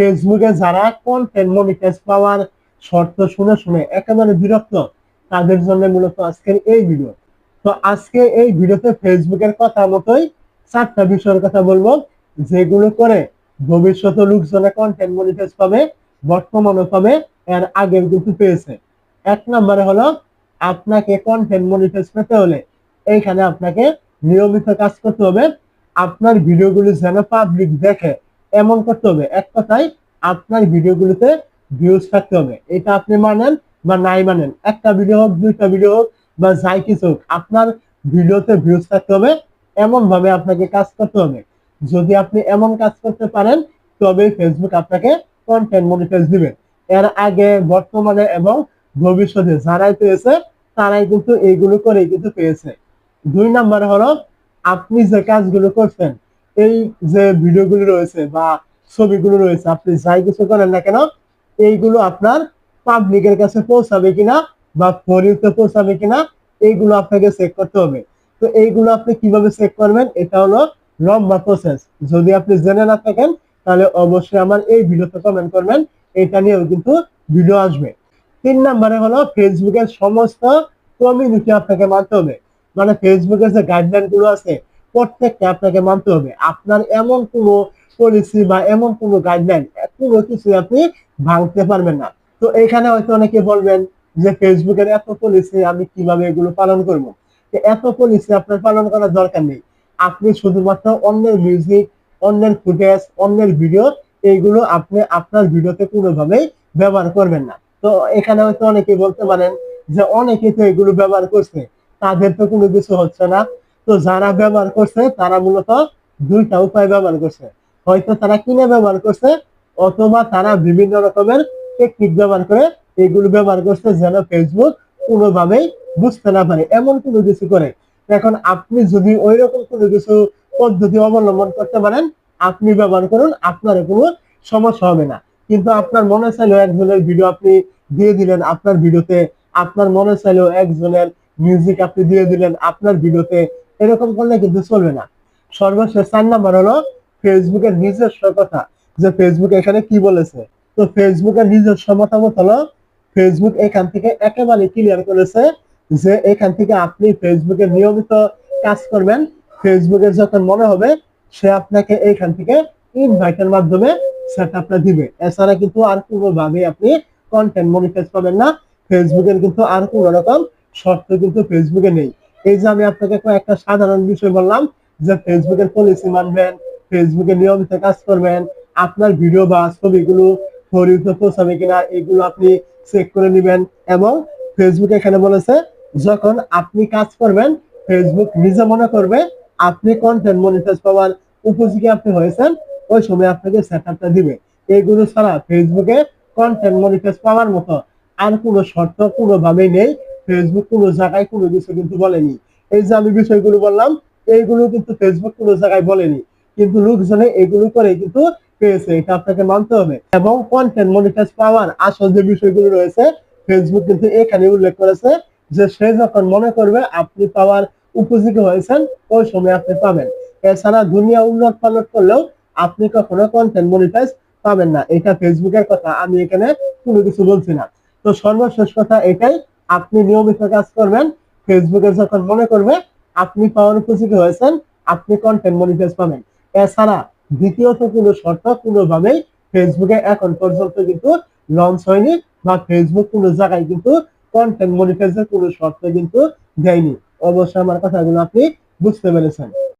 ফেসবুকে যারা content monetize পাওয়ার শর্ত শুনে শুনে একেবারে বিরক্ত, তাদের জন্য মূলত আজকের এই ভিডিও তো আজকে এই ভিডিওতে ফেসবুকের কথা মতোই চারটা বিষয়ের কথা বলব, যেগুলো করে ভবিষ্যতে লোকজনে কন্টেন্ট মনিটাইজ পাবে বর্তমানে পাবে, এর আগের কিন্তু পেয়েছে। এক নম্বরে হলো, আপনাকে কন্টেন্ট মনিটাইজ পেতে হলে এইখানে আপনাকে নিয়মিত কাজ করতে হবে। আপনার ভিডিওগুলো যেন পাবলিক দেখে এমন করতে হবে। এক কথায় আপনার ভিডিওগুলোতে ভিউজ থাকতে হবে। এটা আপনি মানেন বা নাই মানেন। একটা ভিডিও হোক, দুইটা ভিডিও হোক বা যাই কিছু হোক, আপনার ভিডিওতে ভিউজ থাকতে হবে। এমন ভাবে আপনাকে কাজ করতে হবে। যদি আপনি এমন কাজ করতে পারেন তবে ফেসবুক আপনাকে কন্টেন্ট মনিটাইজ দিবে। এর আগে, বর্তমানে এবং ভবিষ্যতে যারাই পেয়েছে, তারাই কিন্তু এইগুলো করে কিন্তু পেয়েছে। দুই নাম্বার হলো, আপনি যে কাজগুলো করছেন এই যে ভিডিওগুলো রয়েছে বা ছবিগুলো রয়েছে, আপনি যাই কিছু করেন না কেন, এইগুলো আপনার পাবলিকের কাছে পৌঁছাবে কিনা বা ফরিতে পৌঁছাবে কিনা, এইগুলো আপনাকে চেক করতে হবে। তো এইগুলো আপনি কীভাবে চেক করবেন, এটা হলো লম্বা প্রসেস যদি আপনি জেনে না থাকেন, তাহলে অবশ্যই আমার এই ভিডিওতে কমেন্ট করবেন, এটা নিয়েও কিন্তু ভিডিও আসবে। তিন নম্বরে হলো ফেসবুকের সমস্ত কমিউনিটি আপনাকে মানতে হবে। মানে ফেসবুকের যে গাইডলাইনগুলো আছে প্রত্যেকটা আপনাকে মানতে হবে। আপনার এমন কোনো পলিসি বা এমন কোনো গাইডলাইন কোনো কিছু আপনি ভাঙতে পারবেন না। তো এখানে হয়তো অনেকে বলবেন যে ফেসবুকের এত পলিসি আমি কীভাবে এগুলো পালন করব? এত পলিসি আপনার পালন করার দরকার নেই। আপনি শুধুমাত্র অন্যের মিউজিক অন্যের ফুটেজ অন্যের ভিডিও এইগুলো আপনি আপনার ভিডিওতে কোনোভাবেই ব্যবহার করবেন না। তো এখানে হয়তো অনেকে বলতে পারেন যে অনেকে তো এগুলো ব্যবহার করছে, তাদের তো কোনো কিছু হচ্ছে না। তো যারা ব্যবহার করছে, তারা মূলত দুইটা উপায় ব্যবহার করছে। হয়তো তারা কিনে ব্যবহার করছে, অথবা তারা বিভিন্ন রকমের টেকনিক ব্যবহার করে এগুলো ব্যবহার করছে যেন ফেসবুক কোনোভাবেই বুঝতে না পারে, এমন কোনো কিছু করে। এখন আপনি যদি ওই রকম কোনো কিছু পদ্ধতি অবলম্বন করতে পারেন, আপনি ব্যবহার করুন আপনার কোনো সমস্যা হবে না। কিন্তু আপনার মনে চাইলেও একজনের ভিডিও আপনি দিয়ে দিলেন, আপনার ভিডিওতে আপনার মনে চাইলেও একজনের মিউজিক আপনি দিয়ে দিলেন, আপনার ভিডিওতে এরকম করলে কিন্তু চলবে না। সর্বশেষ চার নাম্বার হলো ফেসবুকের নিজস্ব কথা। যে ফেসবুক এখানে কি বলেছে? তো ফেসবুকের নিজস্ব মতামত হলো, ফেসবুক এখান থেকে একেবারে ক্লিয়ার করেছে যে এখান থেকে আপনি ফেসবুকে নিয়মিত কাজ করবেন। ফেসবুকের যখন মনে হবে, সে আপনাকে এইখান থেকে ইনভাইটের মাধ্যমে সেট আপটা দিবে। এছাড়া কিন্তু আর কোনোভাবে আপনি কন্টেন্ট মনিটাইজ পাবেন না। ফেসবুকের কিন্তু আর কোনো রকম শর্ত কিন্তু ফেসবুকে নেই। এই যে আমি আপনাকে কয়েকটা সাধারণ বিষয় বললাম, যে ফেসবুকের পলিসি মানবেন ফেসবুকে নিয়মিত কাজ করবেন, আপনার ভিডিও বা ছবিগুলো ফরিতে পৌঁছাবে কিনা এগুলো আপনি চেক করে নেবেন এবং ফেসবুক এখানে বলেছে, যখন আপনি কাজ করবেন ফেসবুক নিজে মনে করবে আপনি কন্টেন্ট মনিটাইজ পাওয়ার উপযোগী আপনি হয়েছেন, ওই সময় আপনাকে সেট আপটা দিবে। এইগুলো ছাড়া ফেসবুকে কন্টেন্ট মনিটাইজ পাওয়ার মতো আর কোনো শর্ত কোনোভাবেই নেই। ফেসবুক কোনো জায়গায় কোনো কিছু কিন্তু বলেনি। এই যে আমি বিষয়গুলো বললাম, এইগুলো কিন্তু ফেসবুক কোনো জায়গায় বলেনি। কিন্তু লোকজনে এগুলো করে কিন্তু পেয়েছে, এটা আপনাকে মানতে হবে। এবং কন্টেন্ট মনিটাইজ পাওয়ার আসল যে বিষয়গুলো রয়েছে ফেসবুক কিন্তু এখানে উল্লেখ করেছে যে সে যখন মনে করবে আপনি পাওয়ার উপযোগী হয়েছেন, ওই সময় আপনি পাবেন। এছাড়া দুনিয়া উন্নত পালট করলেও আপনি কখনো কন্টেন্ট মনিটাইজ পাবেন না। এটা ফেসবুকের কথা, আমি এখানে কোনো কিছু বলছি না। তো সর্বশেষ কথা এটাই আপনি নিয়মিত কাজ করবেন ফেসবুকে যখন মনে করবে, আপনি পাওয়ার উপযোগী হয়েছেন, আপনি কন্টেন্ট মনিটাইজ পাবেন। এছাড়া দ্বিতীয়ত কোনো শর্ত, কোনোভাবেই ফেসবুকে এখন পর্যন্ত কিন্তু লঞ্চ হয়নি বা ফেসবুক কোনো জায়গায় কিন্তু কন্টেন্ট মনিটাইজের কোনো শর্ত কিন্তু দেয়নি। অবশ্যই আমার কথাগুলো আপনি বুঝতে পেরেছেন।